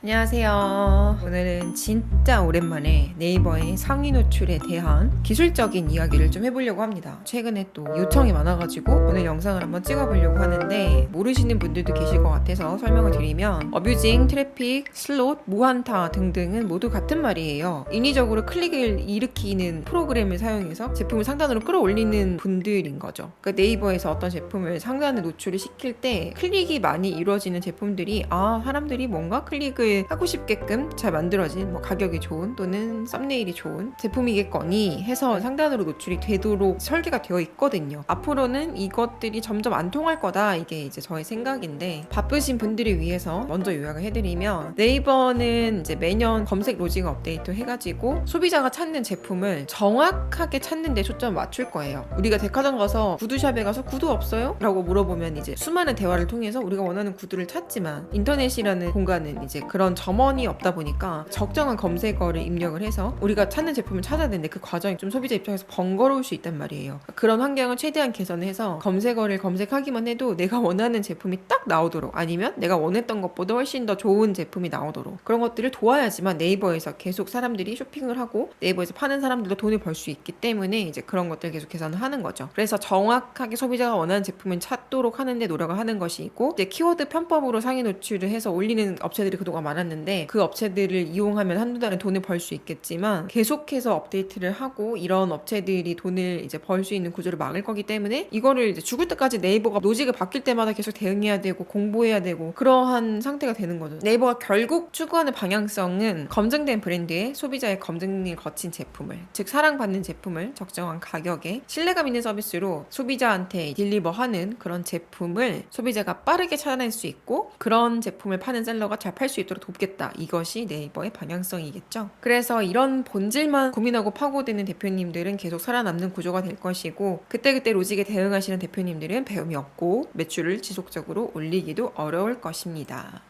안녕하세요. 오늘은 진짜 오랜만에 네이버의 상위 노출에 대한 기술적인 이야기를 좀 해보려고 합니다. 최근에 또 요청이 많아가지고 오늘 영상을 한번 찍어보려고 하는데 모르시는 분들도 계실 것 같아서 설명을 드리면 어뷰징, 트래픽, 슬롯, 무한타 등등은 모두 같은 말이에요. 인위적으로 클릭을 일으키는 프로그램을 사용해서 제품을 상단으로 끌어올리는 분들인 거죠. 그러니까 네이버에서 어떤 제품을 상단에 노출을 시킬 때 클릭이 많이 이루어지는 제품들이 아 사람들이 뭔가 클릭을 하고 싶게끔 잘 만들어진 뭐 가격이 좋은 또는 썸네일이 좋은 제품이겠거니 해서 상단으로 노출이 되도록 설계가 되어 있거든요. 앞으로는 이것들이 점점 안 통할 거다 이게 이제 저의 생각인데 바쁘신 분들을 위해서 먼저 요약을 해드리면 네이버는 이제 매년 검색 로지가 업데이트 해가지고 소비자가 찾는 제품을 정확하게 찾는 데 초점을 맞출 거예요. 우리가 백화점 가서 구두샵에 가서 구두 없어요? 라고 물어보면 이제 수많은 대화를 통해서 우리가 원하는 구두를 찾지만 인터넷이라는 공간은 이제 그런 점원이 없다 보니까 적정한 검색어를 입력을 해서 우리가 찾는 제품을 찾아야 되는데 그 과정이 좀 소비자 입장에서 번거로울 수 있단 말이에요. 그런 환경을 최대한 개선해서 검색어를 검색하기만 해도 내가 원하는 제품이 딱 나오도록 아니면 내가 원했던 것보다 훨씬 더 좋은 제품이 나오도록 그런 것들을 도와야지만 네이버에서 계속 사람들이 쇼핑을 하고 네이버에서 파는 사람들도 돈을 벌 수 있기 때문에 이제 그런 것들 계속 개선을 하는 거죠. 그래서 정확하게 소비자가 원하는 제품을 찾도록 하는데 노력을 하는 것이고 이제 키워드 편법으로 상위 노출을 해서 올리는 업체들이 그동안 많았는데 그 업체들을 이용하면 한두 달에 돈을 벌 수 있겠지만 계속해서 업데이트를 하고 이런 업체들이 돈을 이제 벌 수 있는 구조를 막을 거기 때문에 이거를 이제 죽을 때까지 네이버가 노직을 바뀔 때마다 계속 대응해야 되고 공부해야 되고 그러한 상태가 되는 거죠. 네이버가 결국 추구하는 방향성은 검증된 브랜드의 소비자의 검증을 거친 제품을 즉 사랑받는 제품을 적정한 가격에 신뢰감 있는 서비스로 소비자한테 딜리버하는 그런 제품을 소비자가 빠르게 찾아낼 수 있고 그런 제품을 파는 셀러가 잘 팔 수 있도록 돕겠다. 이것이 네이버의 방향성이겠죠. 그래서 이런 본질만 고민하고 파고드는 대표님들은 계속 살아남는 구조가 될 것이고 그때그때 로직에 대응하시는 대표님들은 배움이 없고 매출을 지속적으로 올리기도 어려울 것입니다.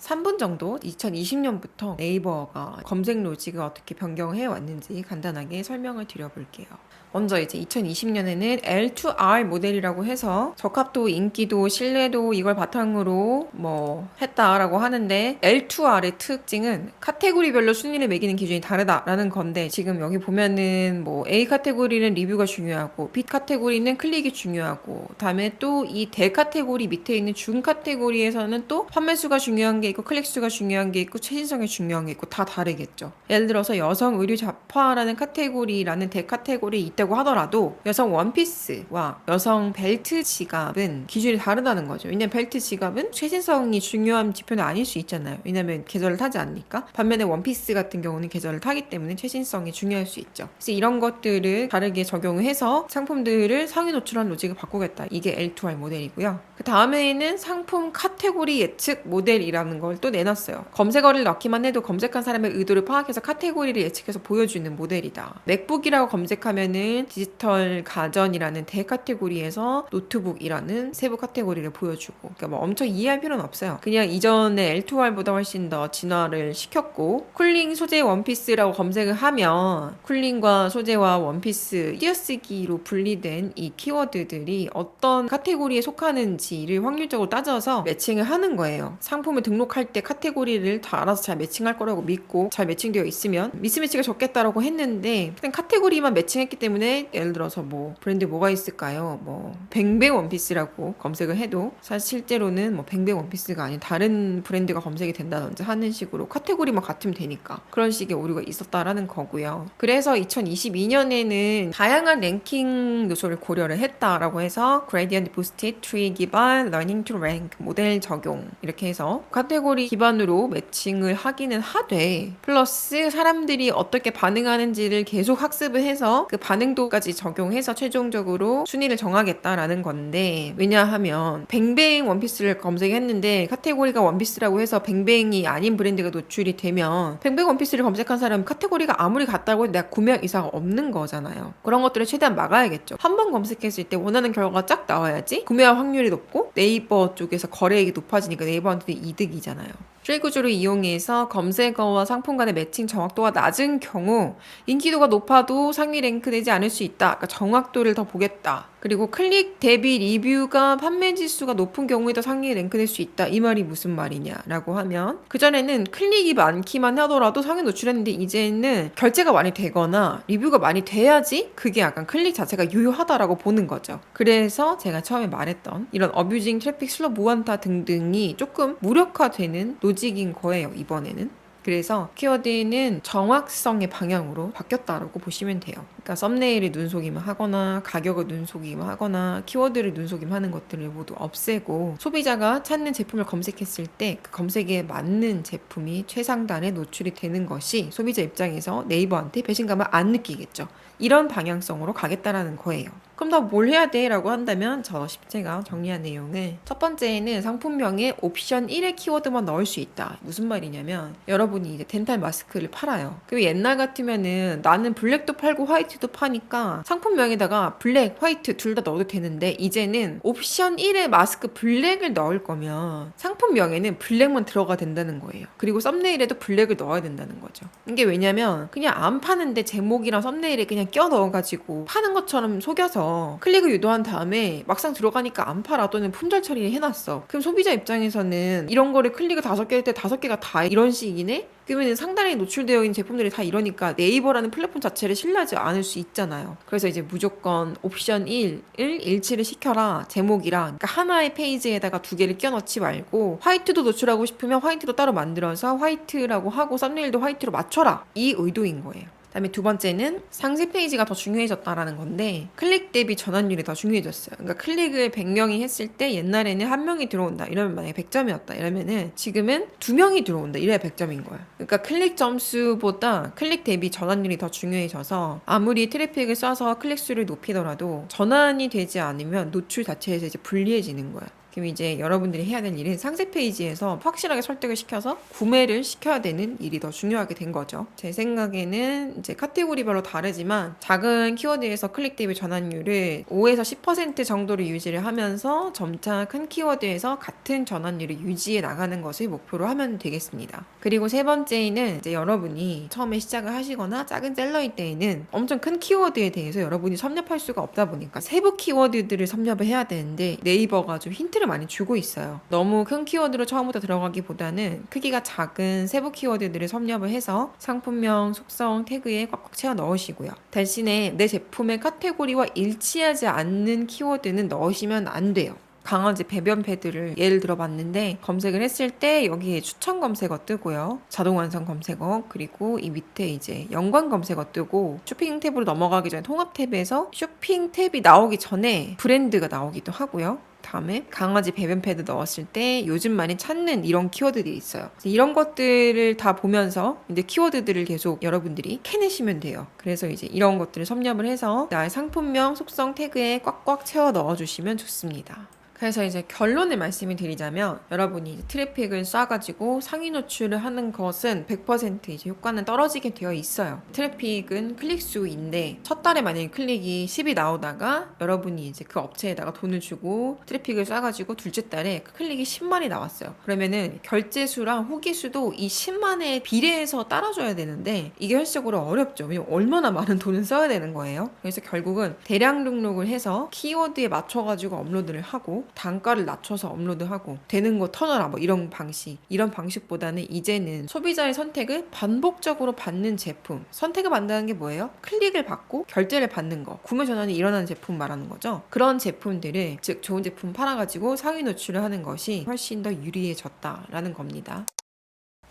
3분 정도 2020년부터 네이버가 검색 로직을 어떻게 변경해 왔는지 간단하게 설명을 드려볼게요. 먼저 이제 2020년에는 L2R 모델이라고 해서 적합도, 인기도, 신뢰도 이걸 바탕으로 뭐 했다라고 하는데 L2R의 특징은 카테고리별로 순위를 매기는 기준이 다르다라는 건데 지금 여기 보면은 뭐 A 카테고리는 리뷰가 중요하고 B 카테고리는 클릭이 중요하고 다음에 또 이 대 카테고리 밑에 있는 중 카테고리에서는 또 판매 수가 중요한 게 있고 클릭 수가 중요한 게 있고 최신성이 중요한 게 있고 다 다르겠죠. 예를 들어서 여성 의류 잡화라는 카테고리라는 대 카테고리 있다고 하더라도 여성 원피스와 여성 벨트 지갑은 기준이 다르다는 거죠. 왜냐면 벨트 지갑은 최신성이 중요한 지표는 아닐 수 있잖아요. 왜냐면 계절을 타지 않으니까. 반면에 원피스 같은 경우는 계절을 타기 때문에 최신성이 중요할 수 있죠. 그래서 이런 것들을 다르게 적용을 해서 상품들을 상위 노출한 로직을 바꾸겠다. 이게 L2R 모델이고요. 그 다음에는 상품 카테고리 예측 모델이라는 걸 또 내놨어요. 검색어를 넣기만 해도 검색한 사람의 의도를 파악해서 카테고리를 예측해서 보여주는 모델이다. 맥북이라고 검색하면은 디지털 가전이라는 대 카테고리에서 노트북이라는 세부 카테고리를 보여주고 그러니까 뭐 엄청 이해할 필요는 없어요. 그냥 이전에 L2R보다 훨씬 더 진화를 시켰고 쿨링 소재 원피스라고 검색을 하면 쿨링과 소재와 원피스 띄어쓰기로 분리된 이 키워드들이 어떤 카테고리에 속하는지를 확률적으로 따져서 매칭을 하는 거예요. 상품을 등록할 때 카테고리를 다 알아서 잘 매칭할 거라고 믿고 잘 매칭되어 있으면 미스매치가 적겠다라고 했는데 그냥 카테고리만 매칭했기 때문에 예를 들어서 뭐 브랜드 뭐가 있을까요? 뭐 뱅뱅 원피스라고 검색을 해도 사실 실제로는 뭐 뱅뱅 원피스가 아닌 다른 브랜드가 검색이 된다든지 하는 식으로 카테고리만 같으면 되니까 그런 식의 오류가 있었다라는 거고요. 그래서 2022년에는 다양한 랭킹 요소를 고려를 했다라고 해서 Gradient Boosted Tree 기반 Learning to Rank 모델 적용 이렇게 해서 카테고리 기반으로 매칭을 하기는 하되 플러스 사람들이 어떻게 반응하는지를 계속 학습을 해서 그 반응 도까지 적용해서 최종적으로 순위를 정하겠다라는 건데 왜냐하면 뱅뱅 원피스를 검색했는데 카테고리가 원피스라고 해서 뱅뱅이 아닌 브랜드가 노출이 되면 뱅뱅 원피스를 검색한 사람 카테고리가 아무리 같다고 해도 내가 구매할 이상 없는 거잖아요. 그런 것들을 최대한 막아야겠죠. 한 번 검색했을 때 원하는 결과가 쫙 나와야지 구매할 확률이 높고 네이버 쪽에서 거래액이 높아지니까 네이버한테 이득이잖아요. 트리 구조를 이용해서 검색어와 상품 간의 매칭 정확도가 낮은 경우 인기도가 높아도 상위 랭크되지 않을 수 있다. 그러니까 정확도를 더 보겠다. 그리고 클릭 대비 리뷰가 판매 지수가 높은 경우에 더 상위에 랭크될 수 있다. 이 말이 무슨 말이냐라고 하면 그전에는 클릭이 많기만 하더라도 상위 노출했는데 이제는 결제가 많이 되거나 리뷰가 많이 돼야지 그게 약간 클릭 자체가 유효하다라고 보는 거죠. 그래서 제가 처음에 말했던 이런 어뷰징 트래픽 슬로 무한타 등등이 조금 무력화되는 노직인 거예요. 이번에는. 그래서 키워드는 정확성의 방향으로 바뀌었다라고 보시면 돼요. 그러니까 썸네일을 눈속임을 하거나 가격을 눈속임을 하거나 키워드를 눈속임 하는 것들을 모두 없애고 소비자가 찾는 제품을 검색했을 때 그 검색에 맞는 제품이 최상단에 노출이 되는 것이 소비자 입장에서 네이버한테 배신감을 안 느끼겠죠. 이런 방향성으로 가겠다라는 거예요. 그럼 나 뭘 해야 돼? 라고 한다면 저 십제가 정리한 내용을 첫 번째는 상품명에 옵션 1의 키워드만 넣을 수 있다. 무슨 말이냐면 여러분이 이제 덴탈 마스크를 팔아요. 그리고 옛날 같으면은 나는 블랙도 팔고 화이트도 파니까 상품명에다가 블랙, 화이트 둘 다 넣어도 되는데 이제는 옵션 1의 마스크 블랙을 넣을 거면 상품명에는 블랙만 들어가 된다는 거예요. 그리고 썸네일에도 블랙을 넣어야 된다는 거죠. 이게 왜냐면 그냥 안 파는데 제목이랑 썸네일에 그냥 껴 넣어가지고 파는 것처럼 속여서 클릭을 유도한 다음에 막상 들어가니까 안 팔아 또는 품절 처리를 해놨어. 그럼 소비자 입장에서는 이런 거를 클릭을 다섯 개 할 때 다섯 개가 다 이런 식이네? 그러면 상단에 노출되어 있는 제품들이 다 이러니까 네이버라는 플랫폼 자체를 신뢰하지 않을 수 있잖아요. 그래서 이제 무조건 옵션 1을 일치를 시켜라 제목이랑 그러니까 하나의 페이지에다가 두 개를 껴넣지 말고 화이트도 노출하고 싶으면 화이트도 따로 만들어서 화이트라고 하고 썸네일도 화이트로 맞춰라 이 의도인 거예요. 그다음에 두 번째는 상세 페이지가 더 중요해졌다라는 건데 클릭 대비 전환율이 더 중요해졌어요. 그러니까 클릭을 100명이 했을 때 옛날에는 한 명이 들어온다. 이러면 만약에 100점이었다. 이러면은 지금은 두 명이 들어온다. 이래야 100점인 거예요. 그러니까 클릭 점수보다 클릭 대비 전환율이 더 중요해져서 아무리 트래픽을 쏴서 클릭 수를 높이더라도 전환이 되지 않으면 노출 자체에서 이제 불리해지는 거예요. 그럼 이제 여러분들이 해야 될 일은 상세 페이지에서 확실하게 설득을 시켜서 구매를 시켜야 되는 일이 더 중요하게 된 거죠. 제 생각에는 이제 카테고리별로 다르지만 작은 키워드에서 클릭 대비 전환율을 5에서 10% 정도로 유지를 하면서 점차 큰 키워드에서 같은 전환율을 유지해 나가는 것을 목표로 하면 되겠습니다. 그리고 세 번째는 이제 여러분이 처음에 시작을 하시거나 작은 셀러일 때에는 엄청 큰 키워드에 대해서 여러분이 섭렵할 수가 없다 보니까 세부 키워드들을 섭렵을 해야 되는데 네이버가 좀 힌트 힌트를 많이 주고 있어요. 너무 큰 키워드로 처음부터 들어가기보다는 크기가 작은 세부 키워드들을 섭렵을 해서 상품명, 속성, 태그에 꽉꽉 채워 넣으시고요. 대신에 내 제품의 카테고리와 일치하지 않는 키워드는 넣으시면 안 돼요. 강아지 배변 패드를 예를 들어 봤는데 검색을 했을 때 여기에 추천 검색어 뜨고요. 자동 완성 검색어 그리고 이 밑에 이제 연관 검색어 뜨고 쇼핑 탭으로 넘어가기 전에 통합 탭에서 쇼핑 탭이 나오기 전에 브랜드가 나오기도 하고요. 다음에 강아지 배변 패드 넣었을 때 요즘 많이 찾는 이런 키워드들이 있어요. 이런 것들을 다 보면서 이제 키워드들을 계속 여러분들이 캐내시면 돼요. 그래서 이제 이런 것들을 섭렵을 해서 나의 상품명, 속성 태그에 꽉꽉 채워 넣어주시면 좋습니다. 그래서 이제 결론을 말씀을 드리자면 여러분이 이제 트래픽을 쏴가지고 상위 노출을 하는 것은 100% 이제 효과는 떨어지게 되어 있어요. 트래픽은 클릭 수인데 첫 달에 만약에 클릭이 10이 나오다가 여러분이 이제 그 업체에다가 돈을 주고 트래픽을 쏴가지고 둘째 달에 그 클릭이 10만이 나왔어요. 그러면은 결제 수랑 후기 수도 이 10만에 비례해서 따라줘야 되는데 이게 현실적으로 어렵죠. 얼마나 많은 돈을 써야 되는 거예요. 그래서 결국은 대량 등록을 해서 키워드에 맞춰가지고 업로드를 하고 단가를 낮춰서 업로드하고 되는 거 터져라 뭐 이런 방식. 이런 방식보다는 이제는 소비자의 선택을 반복적으로 받는 제품. 선택을 받는다는 게 뭐예요? 클릭을 받고 결제를 받는 거. 구매 전환이 일어나는 제품 말하는 거죠. 그런 제품들을 즉 좋은 제품 팔아가지고 상위 노출을 하는 것이 훨씬 더 유리해졌다라는 겁니다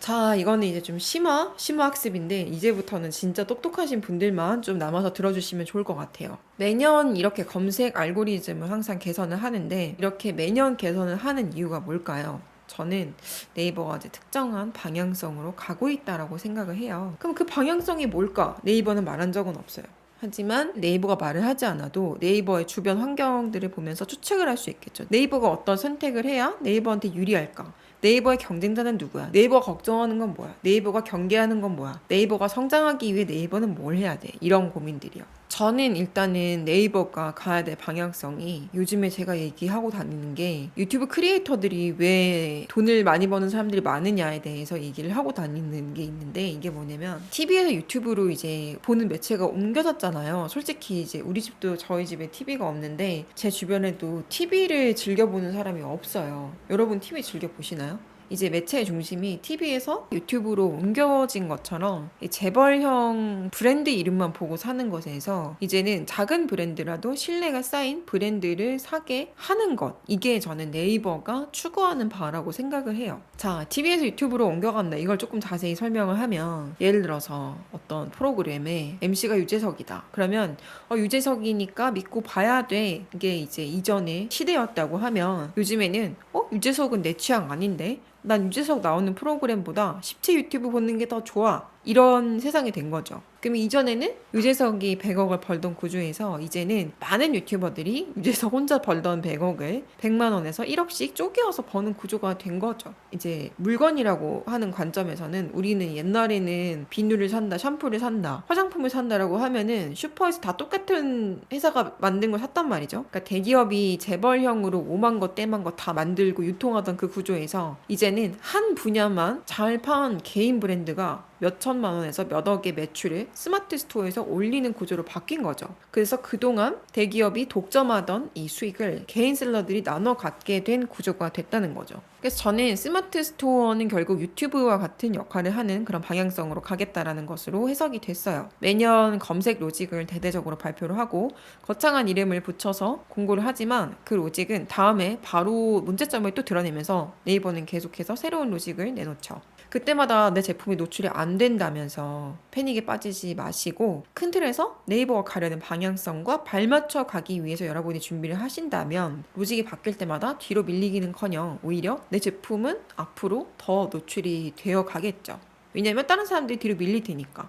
자, 이거는 이제 좀 심화, 심화 학습인데, 이제부터는 진짜 똑똑하신 분들만 좀 남아서 들어주시면 좋을 것 같아요. 매년 이렇게 검색 알고리즘을 항상 개선을 하는데, 이렇게 매년 개선을 하는 이유가 뭘까요? 저는 네이버가 이제 특정한 방향성으로 가고 있다라고 생각을 해요. 그럼 그 방향성이 뭘까? 네이버는 말한 적은 없어요. 하지만 네이버가 말을 하지 않아도 네이버의 주변 환경들을 보면서 추측을 할 수 있겠죠. 네이버가 어떤 선택을 해야 네이버한테 유리할까? 네이버의 경쟁자는 누구야? 네이버가 걱정하는 건 뭐야? 네이버가 경계하는 건 뭐야? 네이버가 성장하기 위해 네이버는 뭘 해야 돼? 이런 고민들이요. 저는 일단은 네이버가 가야 될 방향성이 요즘에 제가 얘기하고 다니는 게 유튜브 크리에이터들이 왜 돈을 많이 버는 사람들이 많으냐에 대해서 얘기를 하고 다니는 게 있는데 이게 뭐냐면 TV에서 유튜브로 이제 보는 매체가 옮겨졌잖아요. 솔직히 이제 우리 집도 저희 집에 TV가 없는데 제 주변에도 TV를 즐겨보는 사람이 없어요. 여러분 TV 즐겨 보시나요? 이제 매체의 중심이 TV에서 유튜브로 옮겨진 것처럼 이 재벌형 브랜드 이름만 보고 사는 것에서 이제는 작은 브랜드라도 신뢰가 쌓인 브랜드를 사게 하는 것. 이게 저는 네이버가 추구하는 바라고 생각을 해요. 자, TV에서 유튜브로 옮겨간다. 이걸 조금 자세히 설명을 하면 예를 들어서 어떤 프로그램에 MC가 유재석이다. 그러면 어, 유재석이니까 믿고 봐야 돼. 이게 이제 이전에 시대였다고 하면 요즘에는 어, 유재석은 내 취향 아닌데? 난 유재석 나오는 프로그램보다 10체 유튜브 보는 게 더 좋아. 이런 세상이 된 거죠. 그럼 이전에는 유재석이 100억을 벌던 구조에서 이제는 많은 유튜버들이 유재석 혼자 벌던 100억을 100만 원에서 1억씩 쪼개어서 버는 구조가 된 거죠. 이제 물건이라고 하는 관점에서는 우리는 옛날에는 비누를 산다, 샴푸를 산다, 화장품을 산다라고 하면은 슈퍼에서 다 똑같은 회사가 만든 걸 샀단 말이죠. 그러니까 대기업이 재벌형으로 오만 것, 떼만 것다 만들고 유통하던 그 구조에서 이제는 한 분야만 잘 파는 개인 브랜드가 몇 천만 원에서 몇 억의 매출을 스마트 스토어에서 올리는 구조로 바뀐 거죠. 그래서 그동안 대기업이 독점하던 이 수익을 개인 셀러들이 나눠 갖게 된 구조가 됐다는 거죠. 그래서 저는 스마트 스토어는 결국 유튜브와 같은 역할을 하는 그런 방향성으로 가겠다라는 것으로 해석이 됐어요. 매년 검색 로직을 대대적으로 발표를 하고 거창한 이름을 붙여서 공고를 하지만 그 로직은 다음에 바로 문제점을 또 드러내면서 네이버는 계속해서 새로운 로직을 내놓죠. 그때마다 내 제품이 노출이 안 된다면서 패닉에 빠지지 마시고 큰 틀에서 네이버가 가려는 방향성과 발맞춰 가기 위해서 여러분이 준비를 하신다면 로직이 바뀔 때마다 뒤로 밀리기는커녕 오히려 내 제품은 앞으로 더 노출이 되어 가겠죠. 왜냐면 다른 사람들이 뒤로 밀릴 테니까.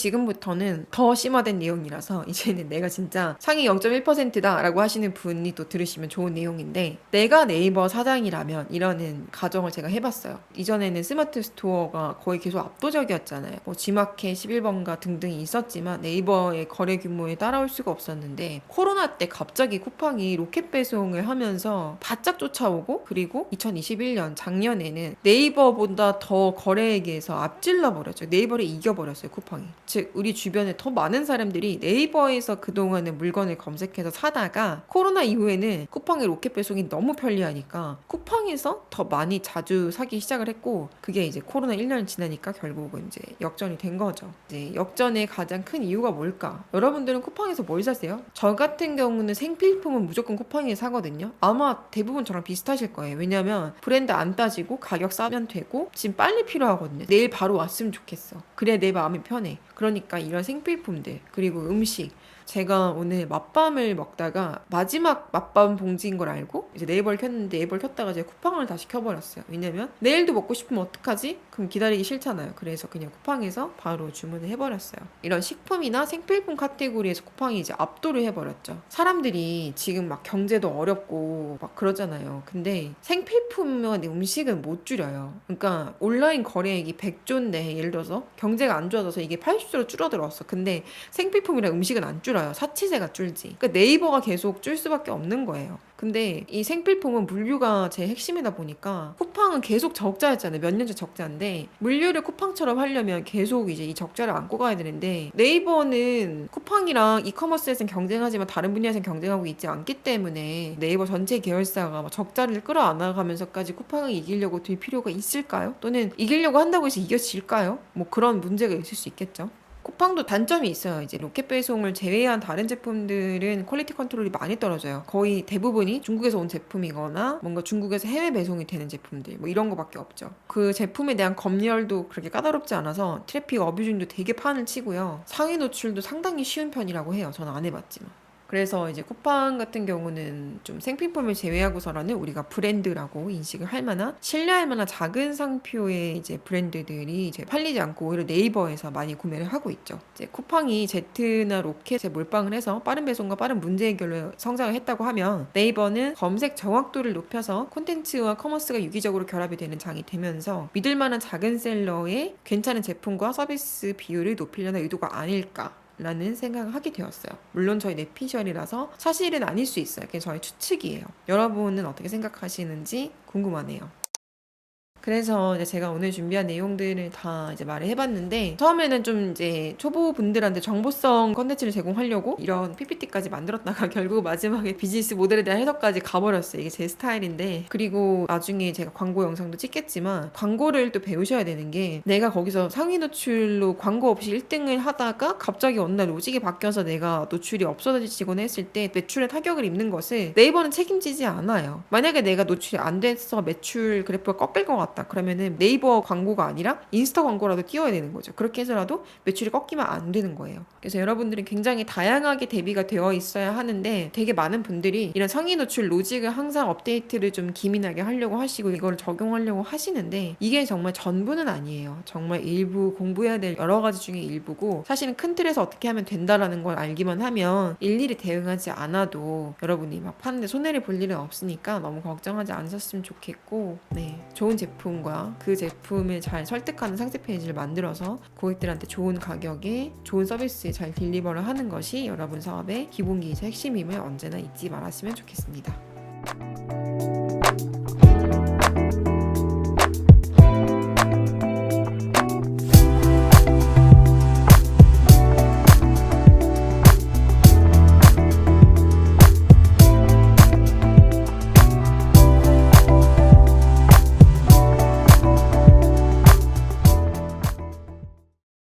지금부터는 더 심화된 내용이라서 이제는 내가 진짜 상위 0.1%다 라고 하시는 분이 또 들으시면 좋은 내용인데 내가 네이버 사장이라면 이러는 가정을 제가 해봤어요. 이전에는 스마트 스토어가 거의 계속 압도적이었잖아요. 뭐 G마켓 11번가 등등이 있었지만 네이버의 거래 규모에 따라올 수가 없었는데 코로나 때 갑자기 쿠팡이 로켓 배송을 하면서 바짝 쫓아오고 그리고 2021년 작년에는 네이버보다 더 거래액에서 앞질러 버렸죠. 네이버를 이겨버렸어요 쿠팡이. 즉 우리 주변에 더 많은 사람들이 네이버에서 그동안에 물건을 검색해서 사다가 코로나 이후에는 쿠팡의 로켓 배송이 너무 편리하니까 쿠팡에서 더 많이 자주 사기 시작을 했고 그게 이제 코로나 1년 지나니까 결국은 이제 역전이 된 거죠. 이제 역전의 가장 큰 이유가 뭘까? 여러분들은 쿠팡에서 뭘 사세요? 저 같은 경우는 생필품은 무조건 쿠팡에서 사거든요. 아마 대부분 저랑 비슷하실 거예요. 왜냐면 브랜드 안 따지고 가격 싸면 되고 지금 빨리 필요하거든요. 내일 바로 왔으면 좋겠어. 그래야 내 마음이 편해. 그러니까 이런 생필품들 그리고 음식 제가 오늘 맛밤을 먹다가 마지막 맛밤 봉지인 걸 알고 이제 네이버를 켰는데 네이버를 켰다가 제가 쿠팡을 다 시 켜버렸어요. 왜냐면 내일도 먹고 싶으면 어떡하지? 그럼 기다리기 싫잖아요. 그래서 그냥 쿠팡에서 바로 주문을 해버렸어요. 이런 식품이나 생필품 카테고리에서 쿠팡이 이제 압도를 해버렸죠. 사람들이 지금 막 경제도 어렵고 막 그러잖아요. 근데 생필품과 음식은 못 줄여요. 그러니까 온라인 거래액이 100조인데 예를 들어서 경제가 안 좋아져서 이게 80조로 줄어들었어. 근데 생필품이랑 음식은 안 줄어요. 사치세가 줄지. 그러니까 네이버가 계속 줄 수밖에 없는 거예요. 근데 이 생필품은 물류가 제 핵심이다 보니까 쿠팡은 계속 적자였잖아요. 몇 년째 적자인데 물류를 쿠팡처럼 하려면 계속 이제 이 적자를 안고 가야 되는데 네이버는 쿠팡이랑 이커머스에서는 경쟁하지만 다른 분야에서는 경쟁하고 있지 않기 때문에 네이버 전체 계열사가 막 적자를 끌어안아가면서까지 쿠팡을 이기려고 들 필요가 있을까요? 또는 이기려고 한다고 해서 이겨질까요? 뭐 그런 문제가 있을 수 있겠죠. 쿠팡도 단점이 있어요. 이제 로켓 배송을 제외한 다른 제품들은 퀄리티 컨트롤이 많이 떨어져요. 거의 대부분이 중국에서 온 제품이거나 뭔가 중국에서 해외 배송이 되는 제품들 뭐 이런 거밖에 없죠. 그 제품에 대한 검열도 그렇게 까다롭지 않아서 트래픽 어뷰징도 되게 판을 치고요. 상위 노출도 상당히 쉬운 편이라고 해요. 저는 안 해봤지만. 그래서 이제 쿠팡 같은 경우는 좀 생필품을 제외하고서라는 우리가 브랜드라고 인식을 할 만한 신뢰할 만한 작은 상표의 이제 브랜드들이 이제 팔리지 않고 오히려 네이버에서 많이 구매를 하고 있죠. 이제 쿠팡이 제트나 로켓에 몰빵을 해서 빠른 배송과 빠른 문제 해결로 성장을 했다고 하면 네이버는 검색 정확도를 높여서 콘텐츠와 커머스가 유기적으로 결합이 되는 장이 되면서 믿을 만한 작은 셀러의 괜찮은 제품과 서비스 비율을 높이려는 의도가 아닐까 라는 생각을 하게 되었어요. 물론 저희 내피셜이라서 사실은 아닐 수 있어요. 그게 저희 추측이에요. 여러분은 어떻게 생각하시는지 궁금하네요. 그래서 이제 제가 오늘 준비한 내용들을 다 이제 말을 해봤는데 처음에는 좀 이제 초보 분들한테 정보성 컨텐츠를 제공하려고 이런 PPT까지 만들었다가 결국 마지막에 비즈니스 모델에 대한 해석까지 가버렸어요. 이게 제 스타일인데 그리고 나중에 제가 광고 영상도 찍겠지만 광고를 또 배우셔야 되는 게 내가 거기서 상위 노출로 광고 없이 1등을 하다가 갑자기 어느 날 로직이 바뀌어서 내가 노출이 없어지거나 했을 때 매출에 타격을 입는 것을 네이버는 책임지지 않아요. 만약에 내가 노출이 안 돼서 매출 그래프가 꺾일 것 같 다. 그러면은 네이버 광고가 아니라 인스타 광고라도 띄워야 되는 거죠. 그렇게 해서라도 매출이 꺾이면 안 되는 거예요. 그래서 여러분들은 굉장히 다양하게 대비가 되어 있어야 하는데 되게 많은 분들이 이런 상위 노출 로직을 항상 업데이트를 좀 기민하게 하려고 하시고 이걸 적용하려고 하시는데 이게 정말 전부는 아니에요. 정말 일부 공부해야 될 여러 가지 중에 일부고 사실은 큰 틀에서 어떻게 하면 된다라는 걸 알기만 하면 일일이 대응하지 않아도 여러분이 막 파는데 손해를 볼 일은 없으니까 너무 걱정하지 않으셨으면 좋겠고 네 좋은 제품 과 그 제품을 잘 설득하는 상세 페이지를 만들어서 고객들한테 좋은 가격에 좋은 서비스 잘 딜리버를 하는 것이 여러분 사업의 기본기이자 핵심임을 언제나 잊지 말았으면 좋겠습니다.